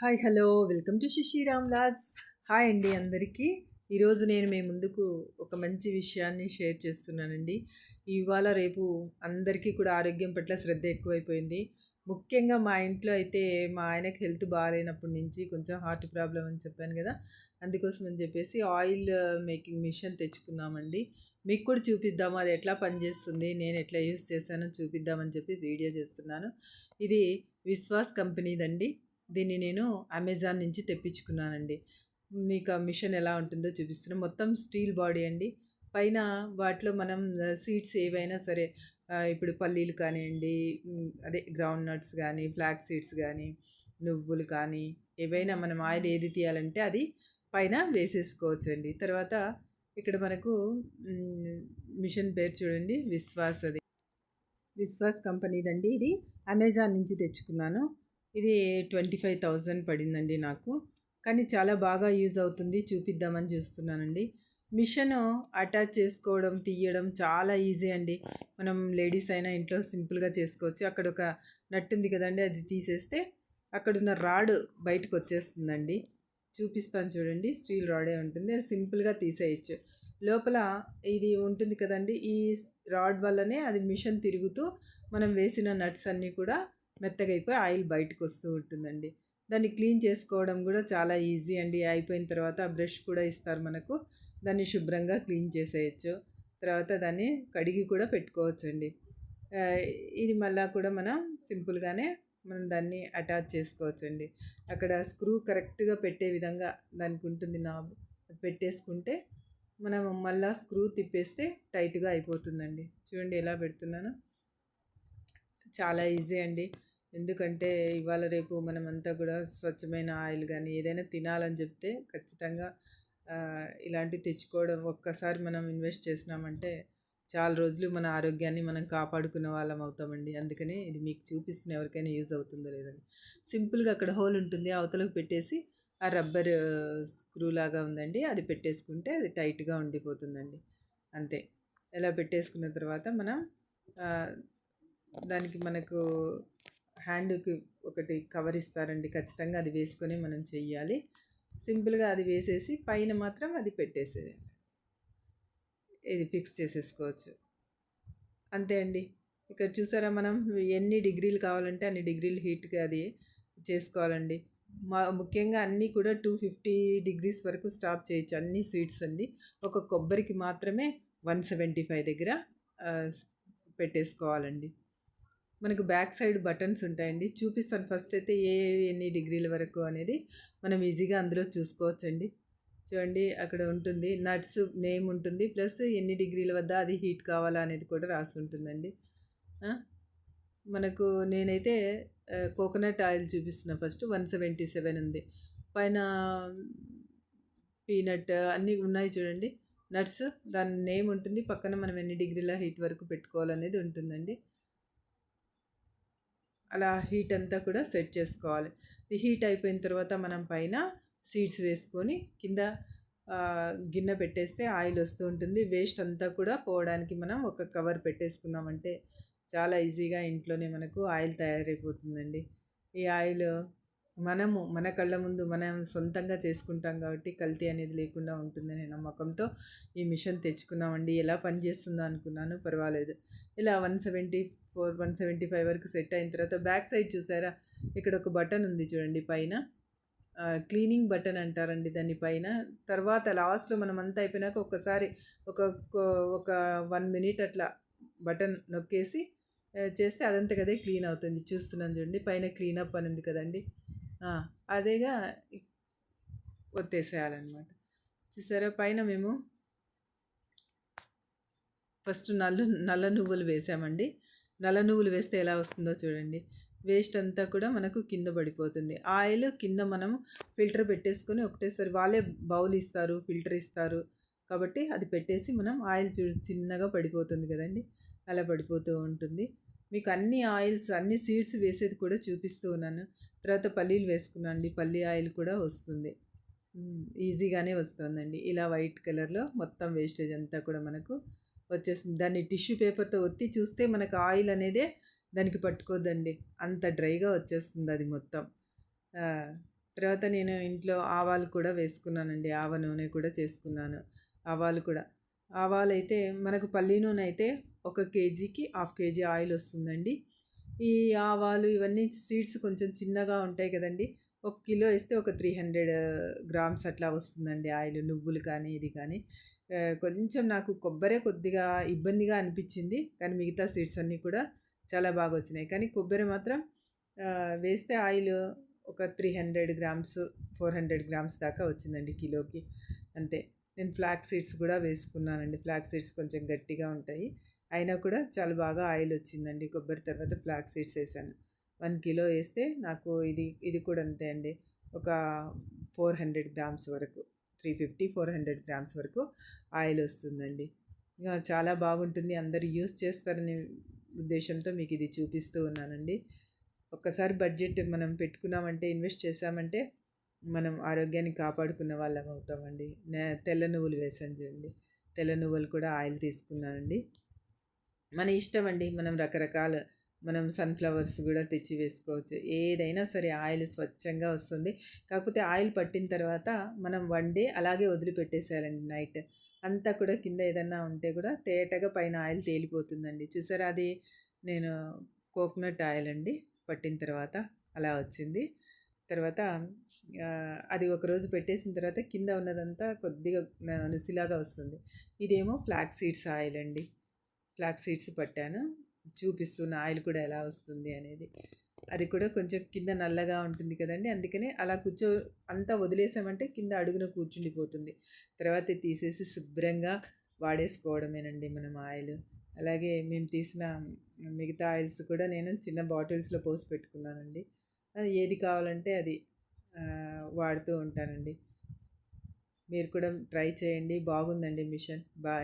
Hi hello. Welcome to Shashiram logs hi అండి అందరికీ. ఈరోజు నేను మీ ముందుకు ఒక మంచి విషయాన్ని షేర్ చేస్తున్నానండి. ఇవాళ రేపు అందరికీ కూడా ఆరోగ్యం పట్ల శ్రద్ధ ఎక్కువైపోయింది. ముఖ్యంగా మా ఇంట్లో అయితే మా ఆయనకి హెల్త్ బాగాలేనప్పటి నుంచి కొంచెం హార్ట్ ప్రాబ్లం అని చెప్పాను కదా అందుకోసం అని చెప్పేసి ఆయిల్ మేకింగ్ మిషన్ తెచ్చుకున్నామండి. మీకు కూడా చూపిద్దాము అది ఎట్లా పనిచేస్తుంది నేను ఎట్లా యూస్ చేశానో చూపిద్దామని చెప్పి వీడియో చేస్తున్నాను. ఇది విశ్వాస్ కంపెనీదండి. దీన్ని నేను అమెజాన్ నుంచి తెప్పించుకున్నానండి. మీకు ఆ మిషన్ ఎలా ఉంటుందో చూపిస్తున్నాను మొత్తం స్టీల్ బాడీ అండి. పైన వాటిలో మనం సీడ్స్ ఏవైనా సరే ఇప్పుడు పల్లీలు కానివ్వండి అదే గ్రౌండ్ నట్స్ కానీ ఫ్లాక్ సీడ్స్ కానీ నువ్వులు కానీ ఏవైనా మనం ఆయిల్ ఏది తీయాలంటే అది పైన వేసేసుకోవచ్చు అండి తర్వాత ఇక్కడ మనకు మిషన్ పేరు చూడండి విశ్వాస్ అది. విశ్వాస్ కంపెనీదండి ఇది. అమెజాన్ నుంచి తెచ్చుకున్నాను. ఇది ట్వంటీ ఫైవ్ థౌజండ్ పడిందండి నాకు. కానీ చాలా బాగా యూజ్ అవుతుంది చూపిద్దామని చూస్తున్నానండి. మిషన్ అటాచ్ చేసుకోవడం తీయడం చాలా ఈజీ అండి. మనం లేడీస్ అయినా ఇంట్లో సింపుల్గా చేసుకోవచ్చు. అక్కడ ఒక నట్టు ఉంది కదండి అది తీసేస్తే అక్కడున్న రాడ్ బయటకు వచ్చేస్తుందండి చూపిస్తాను చూడండి స్టీల్ రాడే ఉంటుంది. అది సింపుల్గా తీసేయచ్చు. లోపల ఇది ఉంటుంది కదండి ఈ రాడ్ వల్లనే అది మిషన్ తిరుగుతూ మనం వేసిన నట్స్ అన్నీ కూడా మెత్తగా అయిపోయి ఆయిల్ బయటకు వస్తూ ఉంటుందండి. దాన్ని క్లీన్ చేసుకోవడం కూడా చాలా ఈజీ అండి. అయిపోయిన తర్వాత బ్రష్ కూడా ఇస్తారు మనకు. దాన్ని శుభ్రంగా క్లీన్ చేసేయచ్చు. తర్వాత దాన్ని కడిగి కూడా పెట్టుకోవచ్చండి. ఇది మళ్ళా కూడా మనం సింపుల్గానే మనం దాన్ని అటాచ్ చేసుకోవచ్చండి. అక్కడ స్క్రూ కరెక్ట్గా పెట్టే విధంగా దానికి ఉంటుంది నాబ్. పెట్టేసుకుంటే మనం మళ్ళా స్క్రూ తిప్పేస్తే టైట్గా అయిపోతుందండి. చూడండి ఎలా పెడుతున్నాను. చాలా ఈజీ అండి. ఎందుకంటే ఇవాళ రేపు మనమంతా కూడా స్వచ్ఛమైన ఆయిల్ కానీ ఏదైనా తినాలని చెప్తే ఖచ్చితంగా ఇలాంటివి తెచ్చుకోవడం ఒక్కసారి మనం ఇన్వెస్ట్ చేసినామంటే చాలా రోజులు మన ఆరోగ్యాన్ని మనం కాపాడుకున్న వాళ్ళం అవుతామండి. అందుకని ఇది మీకు చూపిస్తున్న ఎవరికైనా యూజ్ అవుతుందో లేదని. సింపుల్గా అక్కడ హోల్ ఉంటుంది అవతలకు పెట్టేసి ఆ రబ్బర్ స్క్రూ లాగా ఉందండి. అది పెట్టేసుకుంటే అది టైట్గా ఉండిపోతుందండి. అంతే. ఇలా పెట్టేసుకున్న తర్వాత మనం దానికి మనకు హ్యాండ్కి ఒకటి కవర్ ఇస్తారండి. ఖచ్చితంగా అది వేసుకొని మనం చెయ్యాలి. సింపుల్గా అది వేసేసి పైన మాత్రం అది పెట్టేసేది ఇది ఫిక్స్ చేసేసుకోవచ్చు. అంతే అండి. ఇక్కడ చూసారా మనం ఎన్ని డిగ్రీలు కావాలంటే అన్ని డిగ్రీలు హీట్గా అది చేసుకోవాలండి. మా ముఖ్యంగా అన్నీ కూడా టూ ఫిఫ్టీ డిగ్రీస్ వరకు స్టాప్ చేయొచ్చు. అన్ని స్వీట్స్ అండి. ఒక కొబ్బరికి మాత్రమే వన్ సెవెంటీ ఫైవ్ దగ్గర పెట్టేసుకోవాలండి. మనకు బ్యాక్ సైడ్ బటన్స్ ఉంటాయండి. చూపిస్తాను ఫస్ట్ అయితే ఏ ఎన్ని డిగ్రీల వరకు అనేది మనం ఈజీగా అందులో చూసుకోవచ్చండి. చూడండి అక్కడ ఉంటుంది. నట్స్ నేమ్ ఉంటుంది. ప్లస్ ఎన్ని డిగ్రీల వద్ద అది హీట్ కావాలా అనేది కూడా రాసి ఉంటుందండి. మనకు నేనైతే కోకోనట్ ఆయిల్ చూపిస్తున్నా ఫస్ట్. వన్ సెవెంటీ సెవెన్ ఉంది. పైన పీనట్ అన్నీ ఉన్నాయి చూడండి. నట్స్ దాని నేమ్ ఉంటుంది. పక్కన మనం ఎన్ని డిగ్రీల హీట్ వరకు పెట్టుకోవాలనేది ఉంటుందండి. అలా హీట్ అంతా కూడా సెట్ చేసుకోవాలి. ఇది హీట్ అయిపోయిన తర్వాత మనం పైన సీడ్స్ వేసుకొని కింద గిన్నె పెట్టేస్తే ఆయిల్ వస్తూ ఉంటుంది. వేస్ట్ అంతా కూడా పోవడానికి మనం ఒక కవర్ పెట్టేసుకున్నామంటే చాలా ఈజీగా ఇంట్లోనే మనకు ఆయిల్ తయారైపోతుందండి. ఈ ఆయిల్ మనము మన కళ్ళ ముందు మనం సొంతంగా చేసుకుంటాం కాబట్టి కల్తీ అనేది లేకుండా ఉంటుందనే నమ్మకంతో ఈ మిషన్ తెచ్చుకున్నామండి. ఎలా పనిచేస్తుందో అనుకున్నాను పర్వాలేదు. ఇలా one seventy four one seventy five వరకు సెట్ అయిన తర్వాత బ్యాక్ సైడ్ చూసారా? ఇక్కడ ఒక బటన్ ఉంది చూడండి పైన. క్లీనింగ్ బటన్ అంటారండి దాని పైన. తర్వాత లాస్ట్లో మనం అంతా అయిపోయినాక ఒకసారి ఒక ఒక వన్ మినిట్ అట్లా బటన్ నొక్కేసి చేస్తే అదంతా కదే క్లీన్ అవుతుంది. చూస్తున్నాను చూడండి పైన క్లీనప్ అని ఉంది కదండి. అదేగా ఒత్తేసేయాలన్నమాట. చూసారా పైన మేము ఫస్ట్ నల్ల నల్ల నువ్వులు వేసామండి. నల్ల నువ్వులు వేస్తే ఎలా వస్తుందో చూడండి. వేస్ట్ అంతా కూడా మనకు కింద పడిపోతుంది. ఆయిల్ కింద మనం ఫిల్టర్ పెట్టేసుకొని ఒకటేసారి వాళ్ళే బౌల్ ఇస్తారు ఫిల్టర్ ఇస్తారు. కాబట్టి అది పెట్టేసి మనం ఆయిల్ చూ చిన్నగా పడిపోతుంది కదండి. అలా పడిపోతూ ఉంటుంది. మీకు అన్ని ఆయిల్స్ అన్ని సీడ్స్ వేసేది కూడా చూపిస్తూ ఉన్నాను. తర్వాత పల్లీలు వేసుకున్నాను అండి. పల్లీ ఆయిల్ కూడా వస్తుంది. ఈజీగానే వస్తుందండి. ఇలా వైట్ కలర్లో మొత్తం వేస్టేజ్ అంతా కూడా మనకు వచ్చేస్తుంది దాన్ని టిష్యూ పేపర్తో ఒత్తి చూస్తే మనకు ఆయిల్ అనేదే దానికి పట్టుకోదండి. అంత డ్రైగా వచ్చేస్తుంది అది మొత్తం. తర్వాత నేను ఇంట్లో ఆవాలు కూడా వేసుకున్నానండి. ఆవ నూనె కూడా చేసుకున్నాను. ఆవాలు కూడా. ఆవాలు అయితే మనకు పల్లి నూనె అయితే ఒక కేజీకి హాఫ్ కేజీ ఆయిల్ వస్తుందండి. ఈ ఆవాలు ఇవన్నీ సీడ్స్ కొంచెం చిన్నగా ఉంటాయి కదండి. ఒక కిలో వేస్తే ఒక త్రీ హండ్రెడ్ గ్రామ్స్ అట్లా వస్తుందండి ఆయిల్. నువ్వులు కానీ ఇది కానీ. కొంచెం నాకు కొబ్బరి కొద్దిగా ఇబ్బందిగా అనిపించింది. కానీ మిగతా సీడ్స్ అన్నీ కూడా చాలా బాగా వచ్చినాయి. కానీ కొబ్బరి మాత్రం వేస్తే ఆయిల్ ఒక three hundred grams four hundred grams దాకా వచ్చిందండి కిలోకి. అంతే. నేను ఫ్లాక్ సీడ్స్ కూడా వేసుకున్నానండి. ఫ్లాక్ సీడ్స్ కొంచెం గట్టిగా ఉంటాయి. అయినా కూడా చాలా బాగా ఆయిల్ వచ్చిందండి. కొబ్బరి తర్వాత ఫ్లాక్ సీడ్స్ వేసాను. వన్ కిలో వేస్తే నాకు ఇది ఇది కూడా అంతే అండి. ఒక ఫోర్ హండ్రెడ్ గ్రామ్స్ వరకు. Three fifty four hundred grams వరకు ఆయిల్ వస్తుందండి. ఇంకా చాలా బాగుంటుంది. అందరు యూస్ చేస్తారనే ఉద్దేశంతో మీకు ఇది చూపిస్తూ ఉన్నానండి. ఒక్కసారి బడ్జెట్ మనం పెట్టుకున్నామంటే ఇన్వెస్ట్ చేసామంటే మనం ఆరోగ్యాన్ని కాపాడుకున్న వాళ్ళం అవుతామండి. నే- తెల్ల నువ్వులు వేసాను చూడండి. తెల్ల నువ్వులు కూడా ఆయిల్ తీసుకున్నానండి. మన ఇష్టం అండి. మనం రకరకాల మనం సన్ఫ్లవర్స్ కూడా తెచ్చి వేసుకోవచ్చు. ఏదైనా సరే ఆయిల్ స్వచ్ఛంగా వస్తుంది. కాకపోతే ఆయిల్ పట్టిన తర్వాత మనం వన్ డే అలాగే వదిలిపెట్టేసేయాలండి నైట్. అంతా కూడా కింద ఏదన్నా ఉంటే కూడా తేటగా పైన ఆయిల్ తేలిపోతుందండి. చూసారా అది? నేను కోకోనట్ ఆయిల్ అండి. పట్టిన తర్వాత అలా వచ్చింది. తర్వాత అది ఒకరోజు పెట్టేసిన తర్వాత కింద ఉన్నదంతా కొద్దిగా నుసిలాగా వస్తుంది. ఇదేమో ఫ్లాక్ సీడ్స్ ఆయిల్ అండి. ఫ్లాక్ సీడ్స్ పట్టాను. చూపిస్తున్న ఆయిల్ కూడా ఎలా వస్తుంది అనేది. అది కూడా కొంచెం కింద నల్లగా ఉంటుంది కదండి. అందుకనే అలా కూర్చో అంతా వదిలేసామంటే కింద అడుగున కూర్చుండిపోతుంది. తర్వాత తీసేసి శుభ్రంగా వాడేసుకోవడమేనండి మనం ఆయిల్. అలాగే మేము తీసిన మిగతా ఆయిల్స్ కూడా నేను చిన్న బాటిల్స్లో పోసి పెట్టుకున్నానండి. ఏది కావాలంటే అది వాడుతూ ఉంటానండి. మీరు కూడా ట్రై చేయండి. బాగుందండి మిషన్. బాయ్.